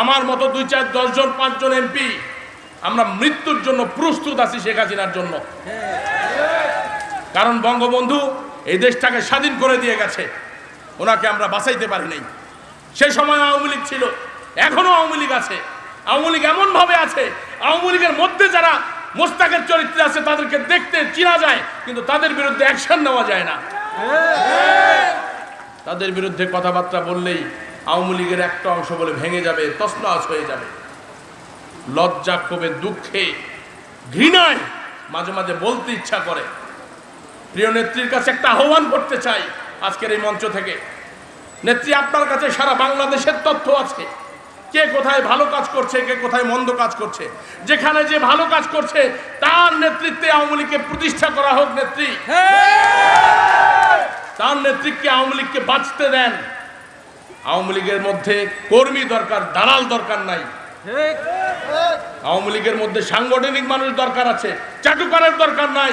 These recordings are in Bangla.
আমার মতো দুই চার দশজন পাঁচজন এমপি, আমরা মৃত্যুর জন্য প্রস্তুত আছি শেখ হাসিনার জন্য। কারণ বঙ্গবন্ধু এই দেশটাকে স্বাধীন করে দিয়ে গেছে। ওনাকে আমরা বাঁচাইতে পারি নাই। সেই সময় আওয়ামী লীগ ছিল, এখনও আওয়ামী লীগ আছে। আওয়ামী লীগ এমনভাবে আছে, আওয়ামী লীগের মধ্যে যারা মোস্তাকের চরিত্রে আছে, তাদেরকে দেখতে চিনা যায়, কিন্তু তাদের বিরুদ্ধে অ্যাকশন নেওয়া যায় না। তাদের বিরুদ্ধে কথাবার্তা বললেই আওয়ামী লীগের একটা অংশ বলে ভেঙে যাবে তসনাস হয়ে যাবে। লজ্জা ক্ষোভে দুঃখে ঘৃণায় মাঝে মাঝে বলতে ইচ্ছা করে। প্রিয় নেত্রীর কাছে একটা আহ্বান করতে চাই আজকের এই মঞ্চ থেকে। নেত্রী আপনার কাছে সারা বাংলাদেশের তথ্য আছে। কে কোথায় ভালো কাজ করছে কে কোথায় মন্দ কাজ করছে। যেখানে যে ভালো কাজ করছে তার নেতৃত্বে আওয়ামী লীগকে প্রতিষ্ঠা করা হোক নেত্রী। তার নেতৃত্বে আওয়ামী লীগকে বাঁচতে দেন। আওয়ামী লীগের মধ্যে কর্মী দরকার দালাল দরকার নাই। আওয়ামী লীগের মধ্যে সাংগঠনিক মানুষ দরকার আছে চাটুকারের দরকার নাই।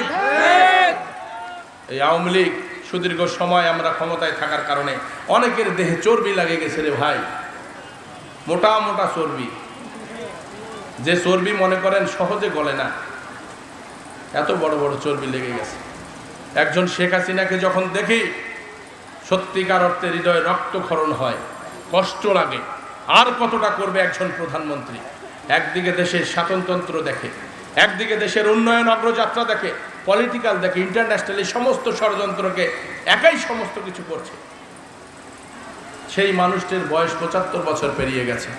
এই আওয়ামী লীগ সুদীর্ঘ সময় আমরা ক্ষমতায় থাকার কারণে অনেকের দেহে চর্বি লাগে গেছে রে ভাই। মোটা মোটা চর্বি। যে চর্বি মনে করেন সহজে গলে না। এত বড় বড় চর্বি লেগে গেছে। একজন শেখ হাসিনাকে যখন দেখি সত্যিকার অর্থে হৃদয়ে রক্তক্ষরণ হয়, কষ্ট লাগে। আর কতটা করবে একজন প্রধানমন্ত্রী? একদিকে দেশের স্বাতন্ত্র দেখে, একদিকে দেশের উন্নয়ন অগ্রযাত্রা দেখে পলিটিক্যাল দেখে ইন্টারন্যাশনাল এই সমস্ত ষড়যন্ত্রকে একাই সমস্ত কিছু করছে। সেই মানুষটির বয়স পঁচাত্তর বছর পেরিয়ে গেছে।